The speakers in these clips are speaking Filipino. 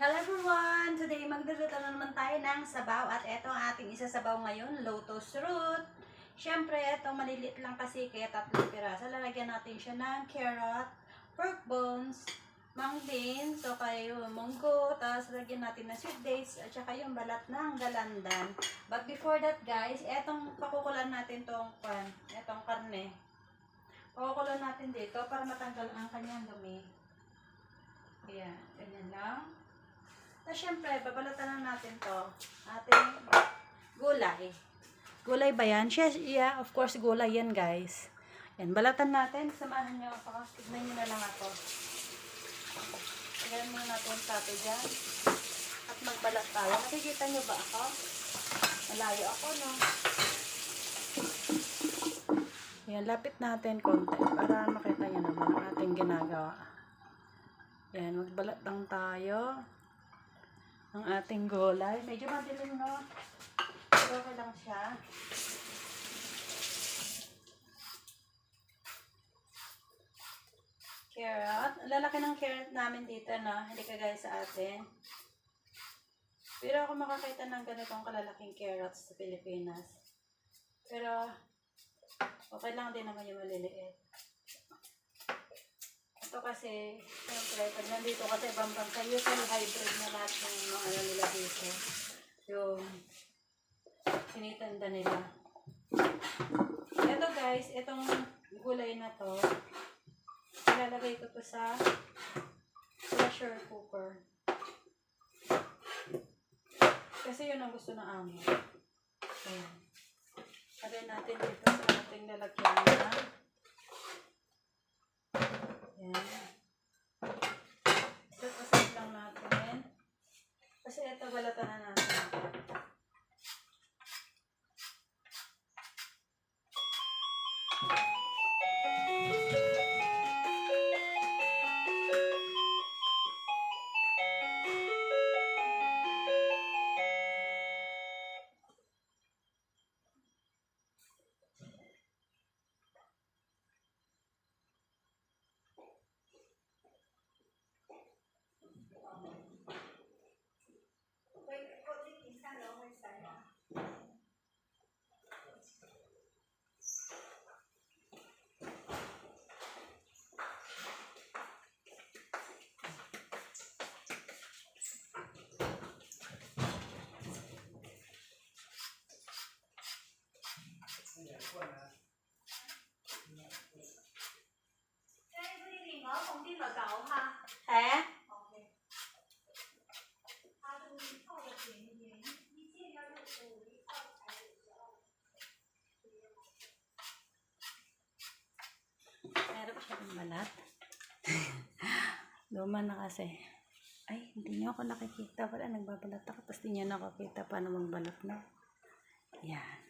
Hello everyone! Today magluluto na naman tayo ng sabaw at ito ang ating isasabaw ngayon, lotus root. Siyempre, ito malilit lang kasi kaya tatlong piraso. Lalagyan natin siya ng carrot, pork bones, mung beans, so kayo munggo, tapos lagyan natin ng sweet dates, at saka yung balat ng galandan. But before that guys, etong pakukulan natin tong pan, etong karne. Pakukulan natin dito para matanggal ang kanyang dumi. Ayan, ganyan lang. Tapos syempre, babalatan na natin to. Ating gulay. Gulay ba yan? Yes, yeah, of course, gulay yan, guys. Yan, balatan natin. Samahan nyo ako. Tignan nyo na lang ako. Tignan muna natin tato dyan. At magbalat tayo. Nakikita nyo ba ako? Malayo ako, no? Yan, lapit natin konti para makita nyo naman ang ating ginagawa. Yan, magbalat lang tayo ng ating gulay. Medyo madilim, no? Pero okay lang siya. Carrot. Ang Lalaki ng carrot namin dito, no? Hindi kagaya sa atin. Pero ako makakita ng ganitong kalalaking carrots sa Pilipinas. Pero, okay lang din naman yung maliliit. Ito kasi, siyempre, pag nandito kasi ibang bansa, usually hybrid na lahat ng mga ano nila dito. Yung sinitanda nila. Ito guys, itong gulay na to, ilalagay ko to sa pressure cooker. Kasi yun ang gusto ng amo. Ayan. Lagay natin dito sa ating lalagyan na yan. Set-aside lang natin. Kasi ito balatan na natin. Luma na kasi. Ay, hindi niyo ako nakikita. Wala, nagbabalat ako. Tapos hindi niyo nakakita paano magbalat na. Yan.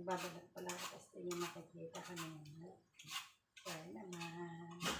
Nagbabalat pala ako tapos niyo makikita kanina. Kaya naman.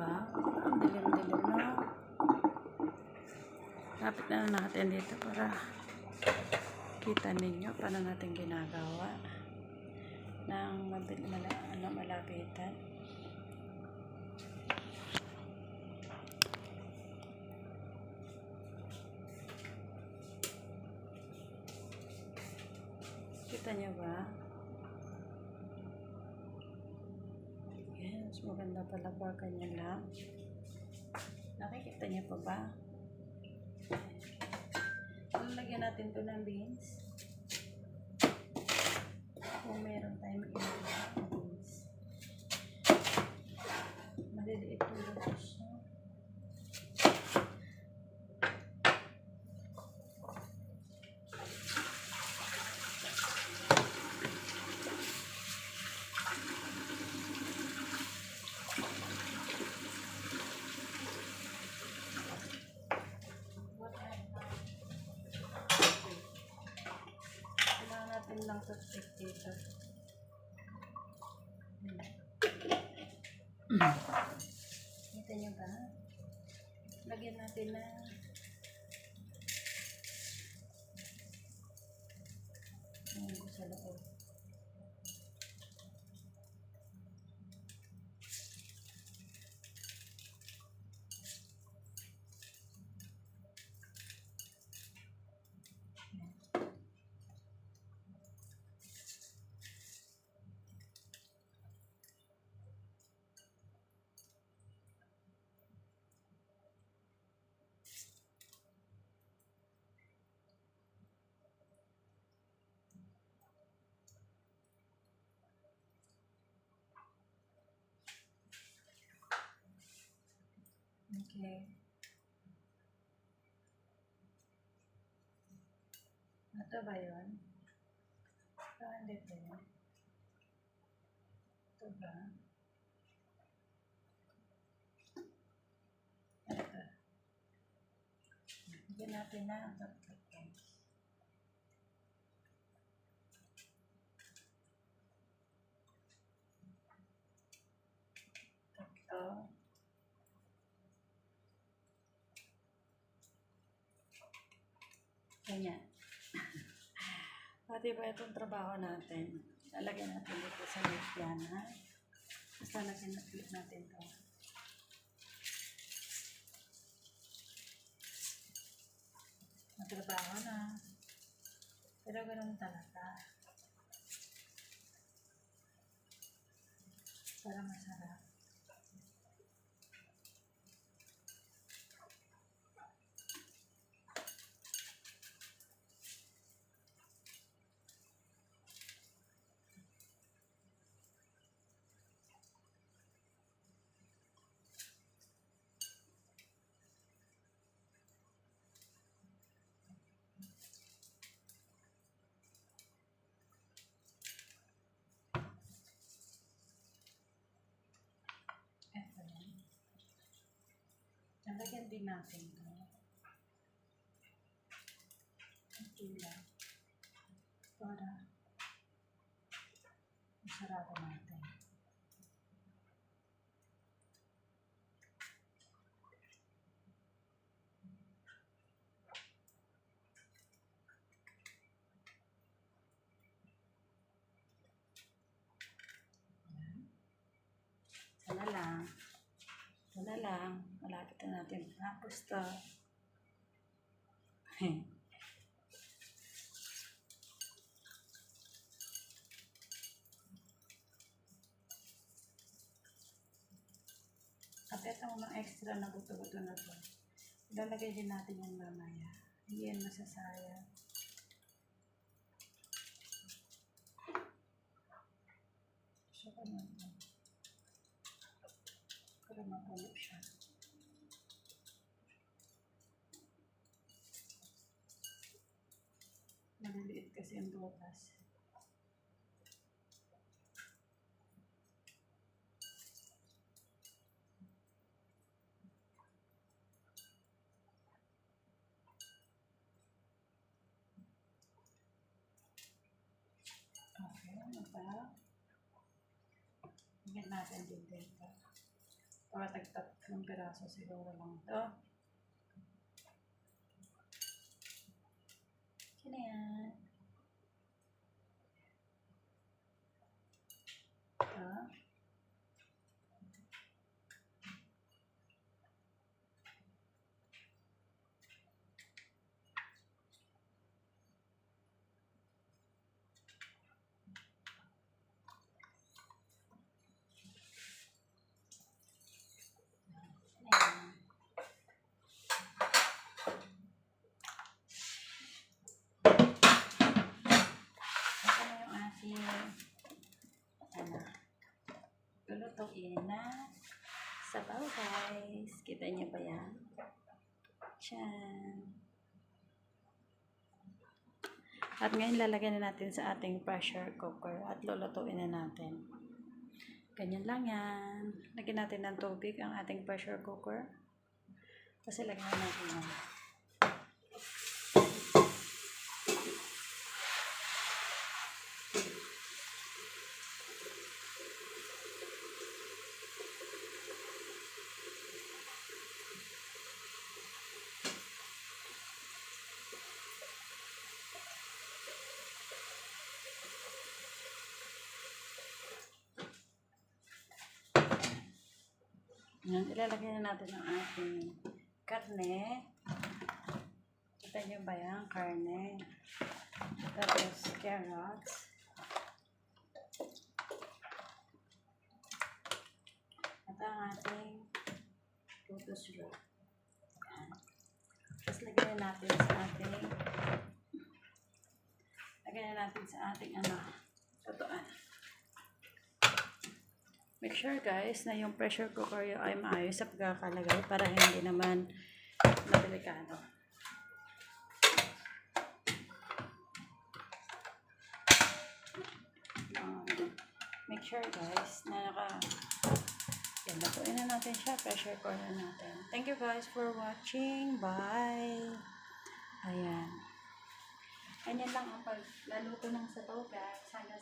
diba? Ang dilim-dilim na. Lapit na natin dito para kita ninyo paano natin ginagawa ng mabil mala ano, malapitan. Kita niyo ba? Yes, maganda pala ba ganyan lang? Nakikita niyo pa ba? Lalagyan natin to ng beans. Kung meron tayong ilagay ng beans. Maliliit po ito siya. Kailangan natin lang toothpick dito. Kita niyo ba? Lagyan natin na Ayan, sa loob. Okay. Ito ba yun? Ito, hindi ito yun. Ito ba? Ito. Bigyan natin na ang toothpick. Ito. Ganyan. Pati ba itong trabaho natin? Lalagyan natin dito sa Luciana. Basta natin na-click natin to. Matrabaho na. Pero ganun talaga. Para masarap. Nalagyan din natin Sana lang. Malapit na natin. Tapos to. At itong mga extra na buto-buto na to. Ilalagay din natin yan mamaya. Hindi yan masasayang. So, ano to? Mapuno siya. Maliliit kasi ang butas. Okay, ano pa? Higit natin din dito. Mga tagtatlong piraso siguro lang ito. Kaya na yan. Lulutuin na sabaw guys. Kita niyo ba yan? Tiyan. At ngayon lalagyan na natin sa ating pressure cooker at lulutuin na natin. Ganyan lang yan. Lagyan natin ng tubig ang ating pressure cooker. Kasi lagyan na natin yan. Yan, ilalagay na natin ang ating karne. Kita niyo ba yan? Karne. Tapos carrots. At ang ating lotus root. Yan. Tapos lagyan na natin sa ating lagyan na natin sa ating ano, tutuan. Make sure guys na yung pressure cooker yung ay maayos sa pagkakalagay para hindi naman madelikado. Um, make sure guys na naka yan, lutuin na natin siya. Pressure cooker natin. Thank you guys for watching. Bye! Ayan. Ganyan lang ang paglaluto ng sabaw guys. Hanggang